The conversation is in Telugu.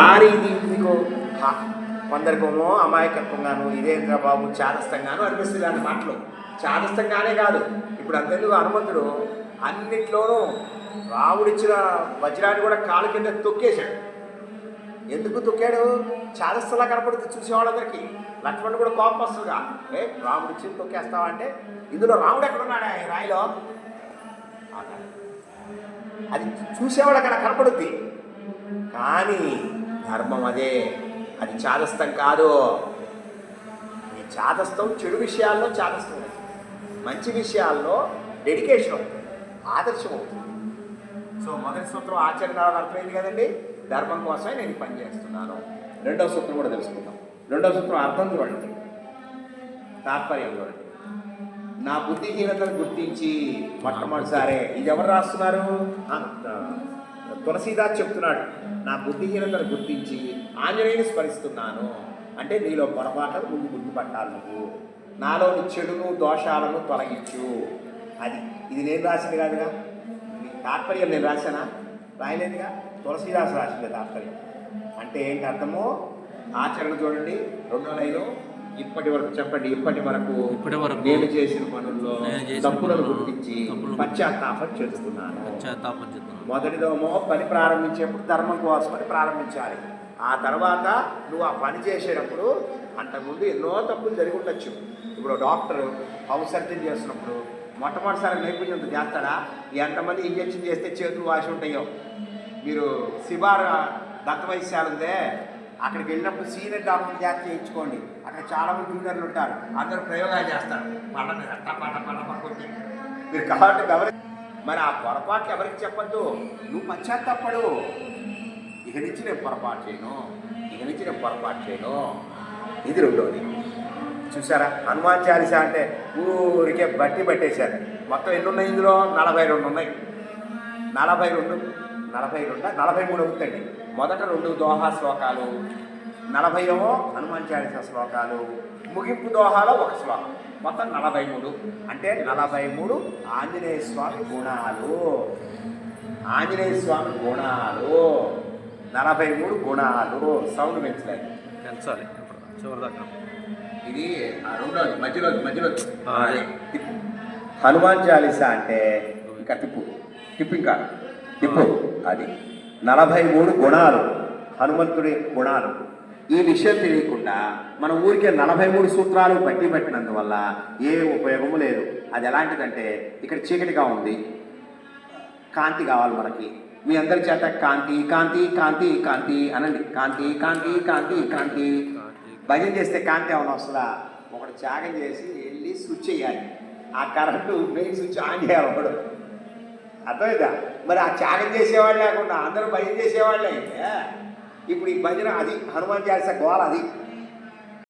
కానీ ఇది మీకు కొందరికేమో అమాయకత్వంగాను ఇదేంద్ర బాబు చాదస్తంగాను అనిపిస్తుంది అన్న మాటలు. చాదస్తంగానే కాదు. ఇప్పుడు అంతెందుకు హనుమంతుడు? అన్నిట్లోనూ రాముడిచ్చిన వజ్రాన్ని కూడా కాలు కింద తొక్కేశాడు. ఎందుకు తొక్కాడు? చాదస్తలా కనపడుతుంది చూసేవాళ్ళందరికీ. లక్ష్మణ్ కూడా కోపం వస్తుందిగా. ఏ రాముడు ఇచ్చి తొక్కేస్తావా అంటే ఇందులో రాముడు ఎక్కడున్నాడా ఈ రాయిలో? అది. చూసేవాడు అక్కడ కనపడుద్ది. కానీ ధర్మం అదే. అది చాదస్తం కాదు. ఈ చాదస్తం చెడు విషయాల్లో చాదస్తం అవుతుంది. మంచి విషయాల్లో డెడికేషన్ అవుతుంది. ఆదర్శం అవుతుంది. సో మొదటి సూత్రం ఆచరణ అర్థమైంది కదండి? ధర్మం కోసమే నేను పనిచేస్తున్నాను పని చేస్తున్నాను. రెండవ సూత్రం కూడా తెలుసుకుందాం. రెండవ సూత్రం అర్థం చూడండి. తాత్పర్యం చూడండి. నా బుద్ధిహీనతను గుర్తించి మొట్టమొదటిసారే ఇది ఎవరు రాస్తున్నారు? తులసీదాస్ చెప్తున్నాడు నా బుద్ధిహీనతను గుర్తించి ఆంజనేయుని స్మరిస్తున్నాను. అంటే నీలో పొరపాట్లను ముందు గుర్తుపట్టాలి నువ్వు. నాలోని చెడును దోషాలను తొలగించు. అది ఇది నేను రాసింది కాదుగా? ఈ తాత్పర్యం నేను రాశానా? రాయలేదుగా? తులసీదాస్ రాసింది తాత్పర్యం. అంటే ఏంటి అర్థమో? ఆచరణ చూడండి రెండో లైను. ఇప్పటి వరకు చెప్పండి ఇప్పటి వరకు ఇప్పటి వరకు నేను చేసిన పనుల్లో తప్పులను గుర్తించి పశ్చాత్తాపం చేస్తున్నాను. పశ్చాత్తాపం చెప్తున్నాను మొదటిదోమో పని ప్రారంభించేప్పుడు ధర్మం కోసమని ప్రారంభించాలి. ఆ తర్వాత నువ్వు ఆ పని చేసేటప్పుడు అంతకుముందు ఎన్నో తప్పులు జరిగి ఉండొచ్చు. ఇప్పుడు డాక్టర్ హౌస్ సర్జన్ చేస్తున్నప్పుడు మొట్టమొదటిసారి నైపుణ్యంతో చేస్తాడా? ఎంతమంది ఇంజక్షన్ చేస్తే చేతులు వాసి ఉంటాయో? మీరు శివారు దంత వైద్యశాల ఉందే? అక్కడికి వెళ్ళినప్పుడు సీనియర్ డాక్టర్ చేత చేయించుకోండి. అక్కడ చాలా మంది జూనియర్లు ఉంటారు. అందరూ ప్రయోగాలు చేస్తారు. పడ అట్ట పడ టప టప మీరు కాబట్టి గమని మరి ఆ పొరపాట్లు ఎవరికి చెప్పద్దు? నువ్వు పశ్చాత్తాపడు ఇక నుంచి నేను పొరపాటు చేయను. ఇక నుంచి నేను పొరపాటు చేయను. ఇది రెండోది చూసారా? హనుమాన్ చాలీసా అంటే ఊరికే బట్టి పట్టేశారు. మొత్తం ఎన్ని ఉన్నాయి ఇందులో? నలభై రెండు ఉన్నాయి. నలభై రెండు నలభై రెండు? నలభై మూడు అవుతాయండి మొదట రెండు దోహా శ్లోకాలు నలభై ఏమో హనుమాన్ చాలీసా శ్లోకాలు ముగింపు దోహాలో ఒక శ్లోకం. మొత్తం నలభై మూడు. అంటే నలభై మూడు ఆంజనేయ స్వామి గుణాలు. ఆంజనేయ స్వామి గుణాలు. నలభై మూడు గుణాలు. సౌండ్ పెంచలేదు. పెంచాలి. చివరి దాకా. ఇది ఆ రెండోది మధ్యలో మధ్యలో హనుమాన్ చాలీసా అంటే ఇంకా తిప్పు. స్కిప్పింగ్ కాదు. తిప్పు అది. నలభై మూడు గుణాలు. హనుమంతుడి గుణాలు. ఈ విషయం తెలియకుండా మన ఊరికే నలభై మూడు సూత్రాలు బట్టి పెట్టినందువల్ల ఏ ఉపయోగము లేదు. అది ఎలాంటిదంటే ఇక్కడ చీకటిగా ఉంది. కాంతి కావాలి మనకి. మీ అందరి చేత కాంతి కాంతి కాంతి కాంతి అనండి. కాంతి కాంతి కాంతి కాంతి. భజన చేస్తే కాంతి ఏమైనా వస్తుందా? ఒకటి త్యాగం చేసి వెళ్ళి స్విచ్ చేయాలి. ఆ కరెంటు మెయిన్ స్విచ్ ఆన్ చేయాలి ఒకడు. అర్థమైందా? మరి ఆ త్యాగం చేసేవాళ్ళు లేకుండా అందరూ భయం చేసేవాళ్ళే అయితే. ఇప్పుడు ఈ భజన అది హనుమాన్ చాలీసా గోల అది.